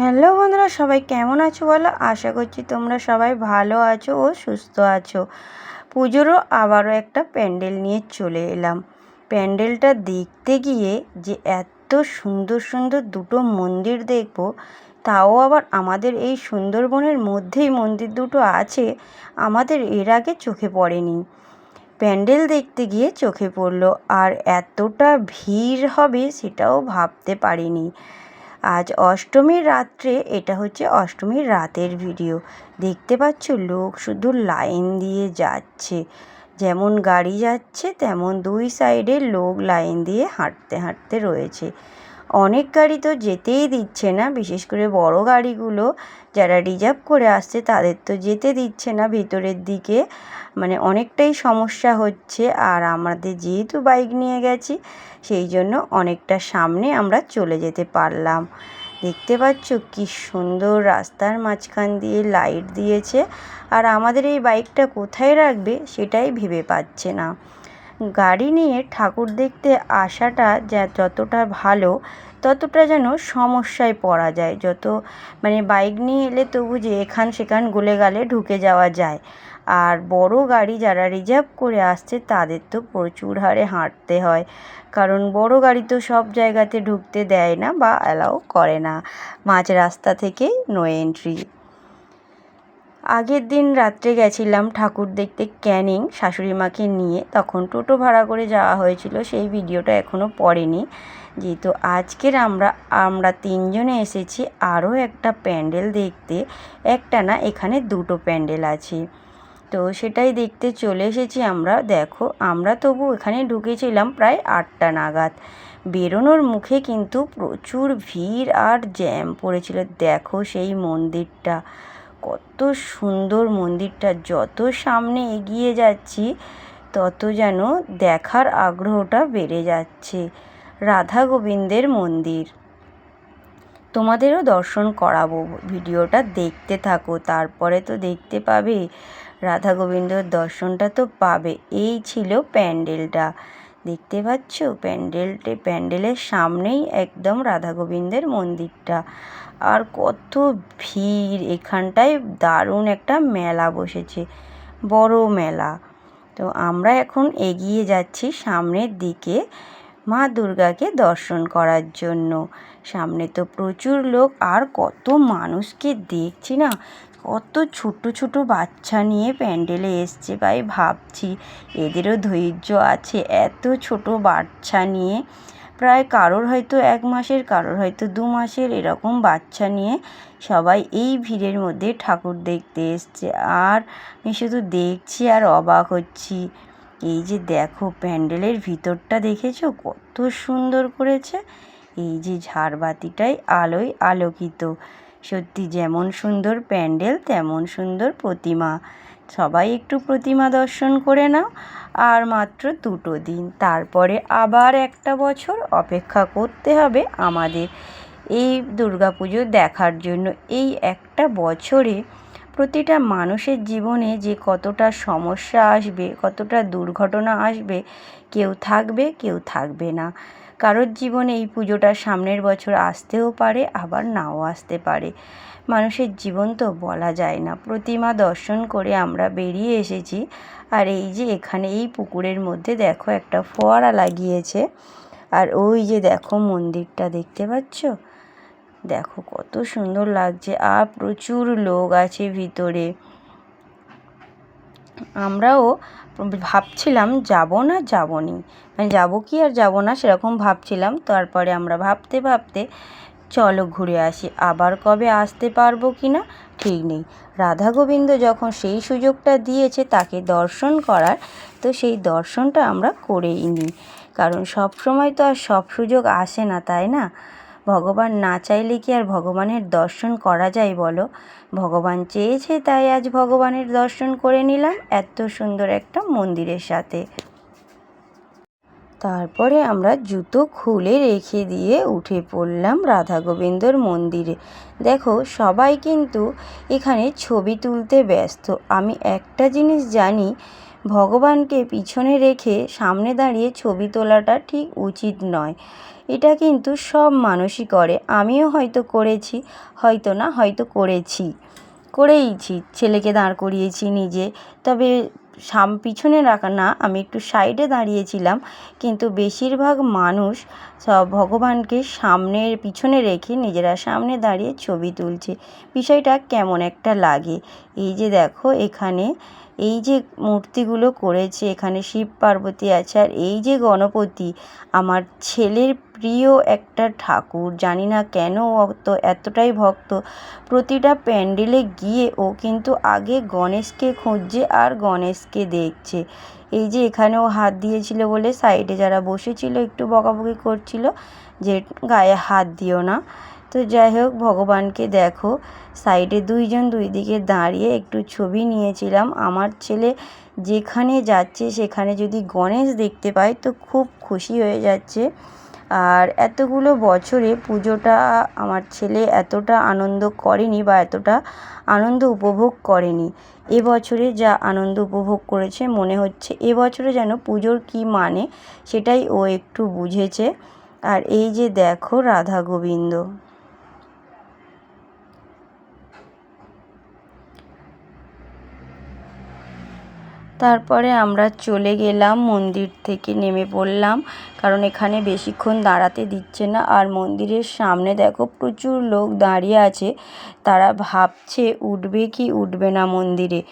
Hello বন্ধুরা, সবাই কেমন আছো বলো? আশা করছি তোমরা সবাই ভালো আছো ও সুস্থ আছো। পুজোরও আবারও একটা প্যান্ডেল নিয়ে চলে এলাম। প্যান্ডেলটা দেখতে গিয়ে যে এত সুন্দর সুন্দর দুটো মন্দির দেখব, তাও আবার আমাদের এই সুন্দরবনের মধ্যেই মন্দির দুটো আছে, আমাদের এর আগে চোখে পড়েনি। প্যান্ডেল দেখতে গিয়ে চোখে পড়ল, আর এতটা ভিড় হবে সেটাও ভাবতে পারিনি। আজ অষ্টমীর রাত্রে, এটা হচ্ছে অষ্টমীর রাতের ভিডিও দেখতে পাচ্ছ, লোক শুধু লাইন দিয়ে যাচ্ছে। যেমন গাড়ি যাচ্ছে, তেমন দুই সাইডে লোক লাইন দিয়ে হাঁটতে হাঁটতে রয়েছে। অনেক গাড়ি তো যেতেই দিচ্ছে না, বিশেষ করে বড় গাড়িগুলো যারা রিজার্ভ করে আসছে তাদের তো যেতে দিচ্ছে না ভেতরের দিকে। মানে অনেকটাই সমস্যা হচ্ছে আর আমাদের যেহেতু বাইক নিয়ে গেছি সেই জন্য অনেকটা সামনে আমরা চলে যেতে পারলাম। দেখতে পাচ্ছ কি সুন্দর রাস্তার মাঝখান দিয়ে লাইট দিয়েছে আর আমাদের এই বাইকটা কোথায় রাখবে সেটাই ভেবে পাচ্ছে না। গাড়ি নিয়ে ঠাকুর দেখতে আসাটা যা যতটা ভালো ততটা যেন সমস্যায় পড়া যায়। যত মানে বাইক নিয়ে এলে তবু যে এখান সেখান গলে গালে ঢুকে যাওয়া যায়। আর বড় গাড়ি যারা রিজার্ভ করে আসছে, তাদের তো প্রচুর হারে হাঁটতে হয়। কারণ বড় গাড়ি তো সব জায়গাতে ঢুকতে দেয় না বা অ্যালাউ করে না। মাঝ রাস্তা থেকেই নো এন্ট্রি আগের দিন রাত্রে গেছিলাম ঠাকুর দেখতে ক্যানিং শাশুড়ি মাকে নিয়ে। তখন টোটো ভাড়া করে যাওয়া হয়েছিল, সেই ভিডিওটা এখনও পড়েনি। যেহেতু আজকের আমরা আমরা তিনজনে এসেছি, আরও একটা প্যান্ডেল দেখতে। একটা না, এখানে দুটো প্যান্ডেল আছে। তো সেটাই দেখতে চলে এসেছি আমরা। দেখো, আমরা তবু এখানে ঢুকেছিলাম প্রায় আটটা নাগাদ। বেরোনোর মুখে কিন্তু প্রচুর ভিড় আর জ্যাম পড়েছিল। দেখো সেই মন্দিরটা। কত সুন্দর মন্দিরটা। যত সামনে এগিয়ে যাচ্ছি, তত যেন দেখার আগ্রহটা বেড়ে যাচ্ছে। রাধা গোবিন্দের মন্দির। তোমাদেরও দর্শন করাবো, ভিডিওটা দেখতে থাকো। তারপরে তো দেখতে পাবে, রাধা গোবিন্দর দর্শনটা তো পাবে। এই ছিল প্যান্ডেলটা। দেখতে পাচ্ছ? প্যান্ডেলটে প্যান্ডেলের সামনেই একদম রাধা গোবিন্দের মন্দিরটা। আর কত ভিড়! এখানটায় দারুণ একটা মেলা বসেছে। বড় মেলা। তো আমরা এখন এগিয়ে যাচ্ছি সামনের দিকে মা দুর্গাকে দর্শন করার জন্য। সামনে তো প্রচুর লোক, আর কত মানুষকে দেখছি না? কত ছোট ছোট বাচ্চা নিয়ে প্যান্ডেলে এসছে ভাই, ভাবছি এদেরও ধৈর্য আছে, এত ছোট বাচ্চা নিয়ে। প্রায় কারোর হয়তো এক মাসের, কারোর হয়তো দু মাসের এরকম বাচ্চা নিয়ে সবাই এই ভিড়ের মধ্যে ঠাকুর দেখতে এসছে। আর আমি শুধু দেখছি আর অবাক হচ্ছি। এই যে দেখো, প্যান্ডেলের ভিতরটা দেখেছ? কত সুন্দর করেছে। এই যে ঝাড়বাতিটাই আলোয় আলোকিত। সত্যি যেমন সুন্দর প্যান্ডেল, তেমন সুন্দর প্রতিমা। সবাই একটু প্রতিমা দর্শন করে নাও। আর মাত্র দুটো দিন, তারপরে আবার একটা বছর অপেক্ষা করতে হবে আমাদের। এই দুর্গাপুজো দেখার জন্য এই একটা বছরে প্রতিটা মানুষের জীবনে যে কতটা সমস্যা আসবে, কতটা দুর্ঘটনা আসবে, কেউ থাকবে কেউ থাকবে না। কারোর জীবনে এই পুজোটা সামনের বছর আসতেও পারে, আবার নাও আসতে পারে। মানুষের জীবন তো বলা যায় না। প্রতিমা দর্শন করে আমরা বেরিয়ে এসেছি। আর এই যে এখানে এই পুকুরের মধ্যে দেখো একটা ফোয়ারা লাগিয়েছে। আর ওই যে দেখো মন্দিরটা দেখতে পাচ্ছ? দেখো কত সুন্দর লাগছে। আর প্রচুর লোক আছে ভিতরে। আমরাও ভাবছিলাম যাব না যাব নি মানে যাব কি আর যাব না সেরকম ভাবছিলাম। তারপরে আমরা ভাবতে ভাবতে চলো ঘুরে আসি, আবার কবে আসতে পারব কি না ঠিক নেই। রাধা গোবিন্দ যখন সেই সুযোগটা দিয়েছে তাকে দর্শন করার, তো সেই দর্শনটা আমরা করেই নিই। কারণ সব সময় তো আর সব সুযোগ আসে না, তাই না? ভগবান না চাইলে কি আর ভগবানের দর্শন করা যায় বলো? ভগবান চেয়েছে তাই আজ ভগবানের দর্শন করে নিলাম এত সুন্দর একটা মন্দিরের সাথে। তারপরে আমরা জুতো খুলে রেখে দিয়ে উঠে পড়লাম রাধা গোবিন্দর মন্দিরে। দেখো, সবাই কিন্তু এখানে ছবি তুলতে ব্যস্ত। আমি একটা জিনিস জানি, ভগবানকে পিছনে রেখে সামনে দাঁড়িয়ে ছবি তোলাটা ঠিক উচিত নয়। এটা কিন্তু সব মানুষই করে। আমিও হয়তো করেছি, হয়তো না, হয়তো করেছি। করেইছি, ছেলেকে দাঁড় করিয়েছি নিজে। তবে সাম, পিছনে রাখা, না, আমি একটু সাইডে দাঁড়িয়েছিলাম, কিন্তু বেশিরভাগ মানুষ সব ভগবানকে সামনের পিছনে রেখে নিজেরা সামনে দাঁড়িয়ে ছবি তুলছে। বিষয়টা কেমন একটা লাগে। এই যে দেখো, এখানে এই যে মূর্তিগুলো করেছে, এখানে শিব পার্বতী আছে, আর এই যে গণপতি, আমার ছেলের প্রিয় একটা ঠাকুর, জানি না কেন অত এতটাই ভক্ত। প্রতিটা প্যান্ডেলে গিয়ে ও কিন্তু আগে গণেশকে খুঁজছে আর গণেশকে দেখছে। এই যে এখানেও হাত দিয়েছিল বলে সাইডে যারা বসেছিল, একটু বকাবকি করছিল, যে গায়ে হাত দিও না। তো যাই হোক, ভগবানকে দেখো। সাইডে দুইজন দুই দিকে দাঁড়িয়ে একটু ছবি নিয়েছিলাম। আমার ছেলে যেখানে যাচ্ছে, সেখানে যদি গণেশ দেখতে পায় তো খুব খুশি হয়ে যাচ্ছে। আর এতগুলো বছরে পুজোটা আমার ছেলে এতটা আনন্দ করেনি বা এতটা আনন্দ উপভোগ করেনি। এবছরে যা আনন্দ উপভোগ করেছে, মনে হচ্ছে এবছরে যেন পুজোর কী মানে সেটাই ও একটু বুঝেছে। আর এই যে দেখো, রাধা গোবিন্দ। তারপরে আমরা চলে গেলাম, মন্দির থেকে নেমে পড়লাম। কারণ এখানে বেশিক্ষণ দাঁড়াতে দিচ্ছে না। আর মন্দিরের সামনে দেখো প্রচুর লোক দাঁড়িয়ে আছে। তারা ভাবছে, উঠবে কি উঠবে না মন্দিরে?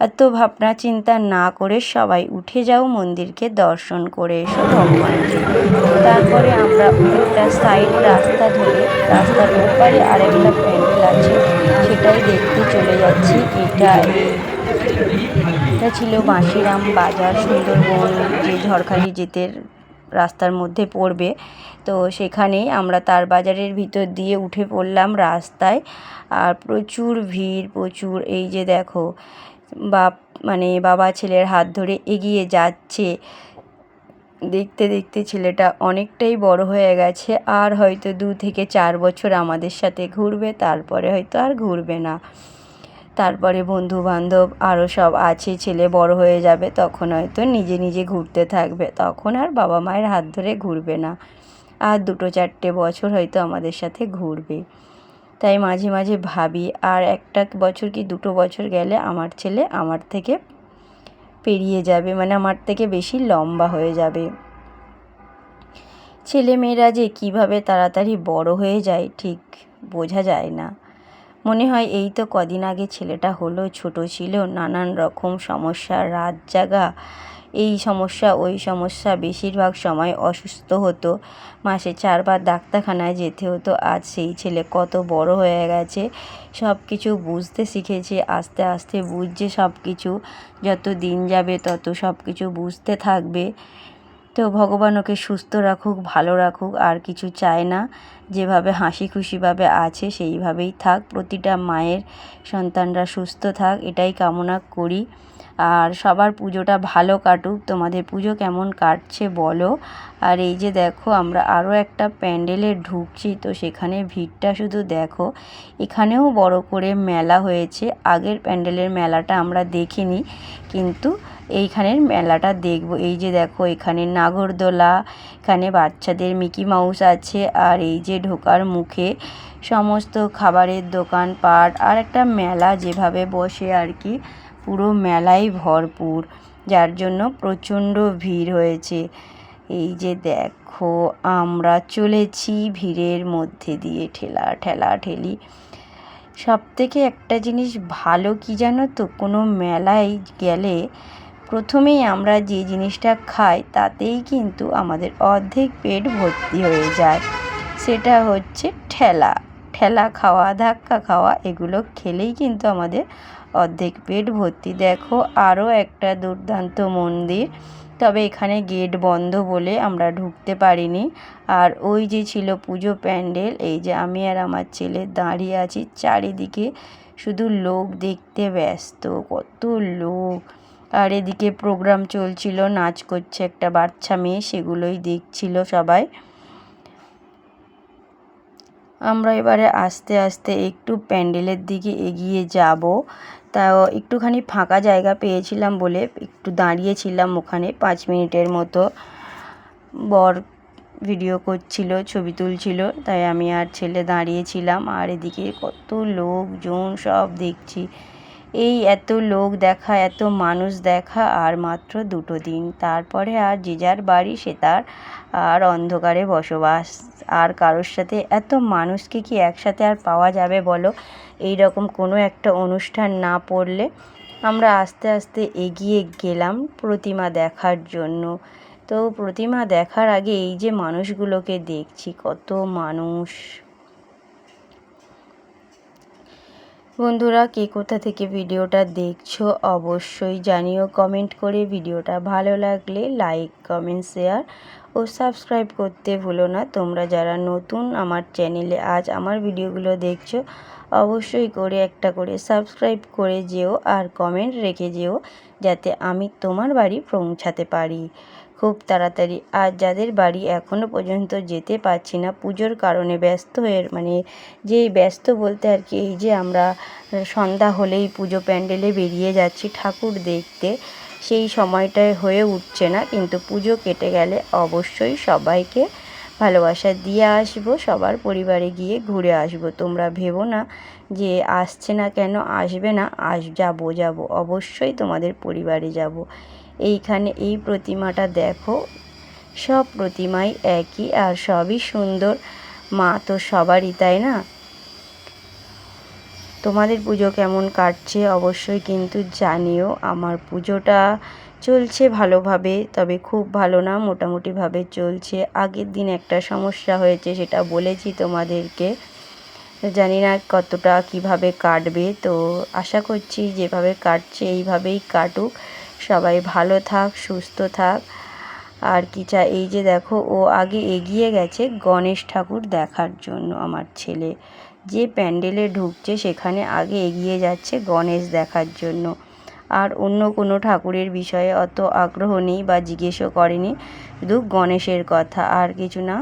এত ভাবনা চিন্তা না করে সবাই উঠে যাও মন্দিরকে দর্শন করে এসো ভগবানকে। তারপরে আমরা একটা সাইড রাস্তা ধরে, রাস্তার ওপারে আরেকটা প্যান্ডেল আছে। সেটাই দেখতে চলে যাচ্ছি। এটা এটা ছিল বাঁশিরাম বাজার, সুন্দরবন, যে ঝড়খালি যেতে রাস্তার মধ্যে পড়বে। তো সেখানেই আমরা তার বাজারের ভিতর দিয়ে উঠে পড়লাম রাস্তায়। আর প্রচুর ভিড়, প্রচুর, এই যে দেখো বা মানে বাবা ছেলের হাত ধরে এগিয়ে যাচ্ছে। দেখতে দেখতে ছেলেটা অনেকটাই বড় হয়ে গেছে। আর হয়তো দু থেকে চার বছর আমাদের সাথে ঘুরবে, তারপরে হয়তো আর ঘুরবে না। তারপরে বন্ধু বান্ধব আরও সব আছে, ছেলে বড় হয়ে যাবে, তখন হয়তো নিজে নিজে ঘুরতে থাকবে, তখন আর বাবা মায়ের হাত ধরে ঘুরবে না। আর দুটো চারটে বছর হয়তো আমাদের সাথে ঘুরবে। তাই মাঝে মাঝে ভাবি, আর একটা বছর কি দুটো বছর গেলে আমার ছেলে আমার থেকে পেরিয়ে যাবে মানে আমার থেকে বেশি লম্বা হয়ে যাবে। ছেলে মেয়েরা যে কীভাবে তাড়াতাড়ি বড় হয়ে যায়, ঠিক বোঝা যায় না। মনে হয় এই তো কদিন আগে ছেলেটা হলো, ছোট ছিল, নানান রকম সমস্যা, রাত জাগা, এই সমস্যা, ওই সমস্যা, বেশিরভাগ সময় অসুস্থ হতো। মাসে চারবার ডাক্তারখানায় যেতে হতো, আজ সেই ছেলে কত বড় হয়ে গেছে। সব কিছু বুঝতে শিখেছে, আস্তে আস্তে বুঝছে সব কিছু যত দিন যাবে তত সব কিছু বুঝতে থাকবে। তো ভগবান ওকে সুস্থ রাখুক, ভালো রাখুক, আর কিছু চায় না। যেভাবে হাসি খুশিভাবে আছে, সেইভাবেই থাক। প্রতিটা মায়ের সন্তানরা সুস্থ থাক, এটাই কামনা করি। আর সবার পুজোটা ভালো কাটুক। তোমাদের পুজো কেমন কাটছে বলো। আর এই যে দেখো, আমরা আরও একটা প্যান্ডেলে ঢুকছি, তো সেখানে ভিড়টা শুধু দেখো। এখানেও বড় করে মেলা হয়েছে। আগের প্যান্ডেলের মেলাটা আমরা দেখিনি, কিন্তু এইখানের মেলাটা দেখব। এই যে দেখো, এখানে নাগরদোলা, এখানে বাচ্চাদের মিকি মাউস আছে, আর এই যে ঢোকার মুখে সমস্ত খাবারের দোকান পাট, আর একটা মেলা যেভাবে বসে আর কি। পুরো মেলাই ভরপুর, যার জন্য প্রচণ্ড ভিড় হয়েছে। এই যে দেখো, আমরা চলেছি ভিড়ের মধ্যে দিয়ে ঠেলা ঠেলা ঠেলি। সব থেকে একটা জিনিস ভালো কি জানো তো, কোনো মেলায় গেলে প্রথমেই আমরা যে জিনিসটা খাই, তাতেই কিন্তু আমাদের অর্ধেক পেট ভর্তি হয়ে যায়। সেটা হচ্ছে ঠেলা। ঠেলা খাওয়া, ধাক্কা খাওয়া, এগুলো খেলেই কিন্তু আমাদের অর্ধেক পেট ভর্তি। দেখো আরও একটা দুর্দান্ত মন্দির। তবে এখানে গেট বন্ধ বলে আমরা ঢুকতে পারিনি। আর ওই যে ছিল পুজো প্যান্ডেল, এই যে আমি আর আমার ছেলে দাঁড়িয়ে আছি চারিদিকে শুধু লোক দেখতে ব্যস্ত, কত লোক। আর এদিকে প্রোগ্রাম চলছিল, নাচ করছে একটা বাচ্চা মেয়ে, সেগুলোই দেখছিল সবাই। আমরা এবারে আস্তে আস্তে একটু প্যান্ডেলের দিকে এগিয়ে যাব। তা একটুখানি ফাঁকা জায়গা পেয়েছিলাম বলে একটু দাঁড়িয়েছিলাম ওখানে পাঁচ মিনিটের মতো। বর ভিডিও করছিল, ছবি তুলছিল, তাই আমি আর ছেলে দাঁড়িয়েছিলাম। আর এদিকে কত লোকজন সব দেখছি। এই এত লোক দেখা, এত মানুষ দেখা আর মাত্র দুটো দিন। তারপরে আর যে যার বাড়ি সে তার আর অন্ধকারে বসবাস। আর কারোর সাথে এত মানুষকে কি একসাথে আর পাওয়া যাবে বলো? এই রকম কোনো একটা অনুষ্ঠান না পড়লে আমরা আস্তে আস্তে এগিয়ে গেলাম প্রতিমা দেখার জন্য। তো প্রতিমা দেখার আগে এই যে মানুষগুলোকে দেখছি, কত মানুষ। বন্ধুরা, কে কোথা থেকে ভিডিওটা দেখছ অবশ্যই জানিও। কমেন্ট করে ভিডিওটা ভালো লাগলে লাইক, কমেন্ট, শেয়ার ও সাবস্ক্রাইব করতে ভুলো না। তোমরা যারা নতুন আমার চ্যানেলে আজ আমার ভিডিওগুলো দেখছ, অবশ্যই করে একটা করে সাবস্ক্রাইব করে যেও আর কমেন্ট রেখে যেও, যাতে আমি তোমার বাড়ি পৌঁছাতে পারি। খুব তাড়াতাড়ি। আর যাদের বাড়ি এখনও পর্যন্ত যেতে পারছি না, পুজোর কারণে ব্যস্ত হয়ে মানে যে ব্যস্ত বলতে আর কি, এই যে আমরা সন্ধ্যা হলেই পুজো প্যান্ডেলে বেরিয়ে যাচ্ছি ঠাকুর দেখতে, সেই সময়টায় হয়ে উঠছে না। কিন্তু পুজো কেটে গেলে অবশ্যই সবাইকে ভালোবাসা দিয়ে আসব, সবার পরিবারে গিয়ে ঘুরে আসব। তোমরা ভেবো না যে আসছে না কেন, আসবে না, আস, যাব যাব, অবশ্যই তোমাদের পরিবারে যাব। এইখানে এই প্রতিমাটা দেখো, সব প্রতিমাই একই আর সবই সুন্দর। মা তো সবারই, তাই না? তোমাদের পুজো কেমন কাটছে অবশ্যই কিন্তু জানিও। আমার পুজোটা চলছে ভালোভাবে, তবে খুব ভালো না, মোটামুটিভাবে চলছে। আগের দিন একটা সমস্যা হয়েছে সেটা বলেছি তোমাদেরকে। জানি না কতটা কীভাবে কাটবে, তো আশা করছি যেভাবে কাটছে এইভাবেই কাটুক। সবাই ভালো থাক, সুস্থ থাক। আর কি চা এই যে দেখো, ও আগে এগিয়ে গেছে গণেশ ঠাকুর দেখার জন্য আমার ছেলে। যে প্যান্ডেলে ঢুকছে সেখানে আগে এগিয়ে যাচ্ছে গণেশ দেখার জন্য। আর অন্য কোনো ঠাকুরের বিষয়ে অত আগ্রহ নেই বা জিজ্ঞেসও করেনি। শুধু গণেশের কথা, আর কিছু না।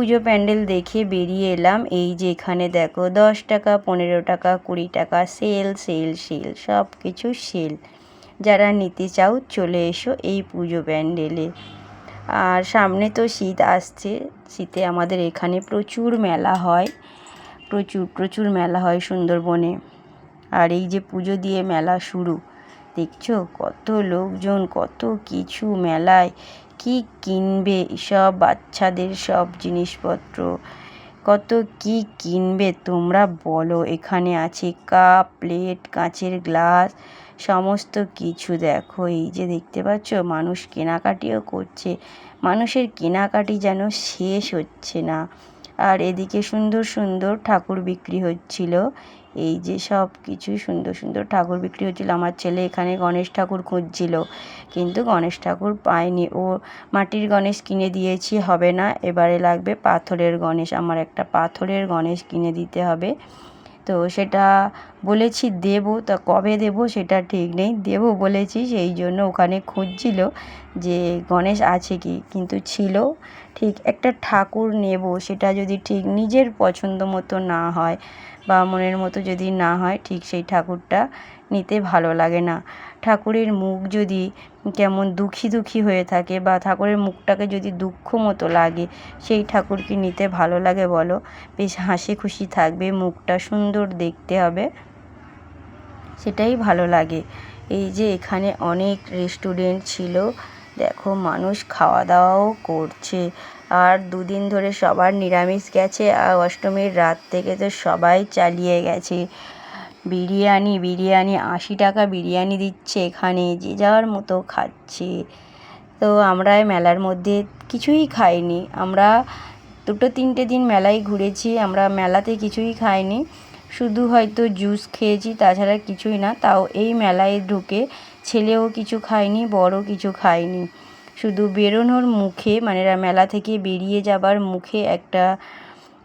পুজো প্যান্ডেল দেখে বেরিয়ে এলাম। এই যে এখানে দেখো, দশ টাকা, পনেরো টাকা, কুড়ি টাকা, সেল সেল সেল সব কিছু সেল। যারা নিতে চাও চলে এসো এই পুজো প্যান্ডেলে। আর সামনে তো শীত আসছে, শীতে আমাদের এখানে প্রচুর মেলা হয়, প্রচুর প্রচুর মেলা হয় সুন্দরবনে। আর এই যে পুজো দিয়ে মেলা শুরু, দেখছ? কত লোকজন, কত কিছু মেলায় কি কিনবে সব বাচ্চাদের সব জিনিসপত্র? কত কি কিনবে তোমরা বলো? এখানে আছে কাপ, প্লেট, কাঁচের গ্লাস, সমস্ত কিছু দেখো। এই যে দেখতে পাচ্ছ, মানুষ কেনাকাটিও করছে। মানুষের কেনাকাটি যেন শেষ হচ্ছে না। আর এদিকে সুন্দর সুন্দর ঠাকুর বিক্রি হচ্ছিল। এই যে সব কিছুই সুন্দর সুন্দর ঠাকুর বিক্রি হচ্ছিল। আমার ছেলে এখানে গণেশ ঠাকুর খুঁজছিল, কিন্তু গণেশ ঠাকুর পায়নি। ও মাটির গণেশ কিনে দিয়েছি, হবে না। এবারে লাগবে পাথরের গণেশ। আমার একটা পাথরের গণেশ কিনে দিতে হবে। তো সেটা বলেছি, দেব, তা কবে দেব সেটা ঠিক নেই। দেব বলেছি, সেই জন্য ওখানে খুঁজছিল যে গণেশ আছে কি? কিন্তু ছিল ঠিক একটা ঠাকুর নেব সেটা যদি ঠিক নিজের পছন্দ মতো না হয় বা মনের মতো যদি না হয় ঠিক সেই ঠাকুরটা নিতে ভালো লাগে না। ঠাকুরের মুখ যদি কেমন দুঃখী দুঃখী হয়ে থাকে বা ঠাকুরের মুখটাকে যদি দুঃখ মতো লাগে, সেই ঠাকুরকে নিতে ভালো লাগে বলো। বেশ হাসি খুশি থাকবে, মুখটা সুন্দর দেখতে হবে। সেটাই ভালো লাগে। এই যে এখানে অনেক রেস্টুরেন্ট ছিল দেখো, মানুষ খাওয়া দাওয়াও করছে। আর দুদিন ধরে সবার নিরামিষ গেছে, আর অষ্টমীর রাত থেকে তো সবাই চালিয়ে গেছে। বিরিয়ানি বিরিয়ানি, আশি টাকা বিরিয়ানি দিচ্ছে এখানে, যে যাওয়ার মতো খাচ্ছে। তো আমরা মেলার মধ্যে কিছুই খাইনি। আমরা দুটো তিনটে দিন মেলায় ঘুরেছি, আমরা মেলাতে কিছুই খাইনি। শুধু হয়তো জুস খেয়েছি, তাছাড়া কিছুই না। তাও এই মেলায় ঢুকে ছেলেও কিছু খায়নি বড় কিছু খায়নি। শুধু বেরোনোর মুখে মানে মেলা থেকে বেরিয়ে যাবার মুখে একটা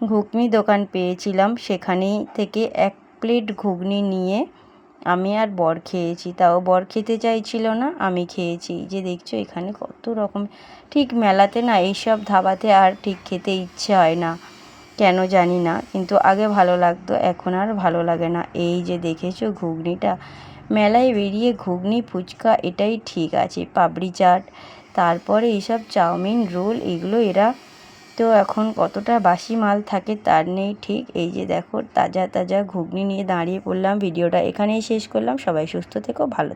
ঘুগনি দোকান পেয়েছিলাম। সেখানেই থেকে এক প্লেট ঘুগনি নিয়ে আমি আর বর খেয়েছি। তাও বর খেতে চাইছিল না, আমি খেয়েছি। যে দেখছ, এখানে কত রকম, ঠিক মেলাতে না এইসব ধাবাতে আর ঠিক খেতে ইচ্ছে হয় না। কেন জানি না, কিন্তু আগে ভালো লাগতো, এখন আর ভালো লাগে না। এই যে দেখেছ ঘুগনিটা মেলায় বেরিয়ে ঘুগনি, ফুচকা, এটাই ঠিক আছে, পাপড়ি চাট, তারপরে এইসব চাউমিন, রোল, এগুলো এরা তো এখন কতটা বাসি মাল থাকে তার নেই, ঠিক? এই যে দেখো, তাজা তাজা ঘুগনি নিয়ে দাঁড়িয়ে পড়লাম, ভিডিওটা এখানেই শেষ করলাম, সবাই সুস্থ থেকো, ভালো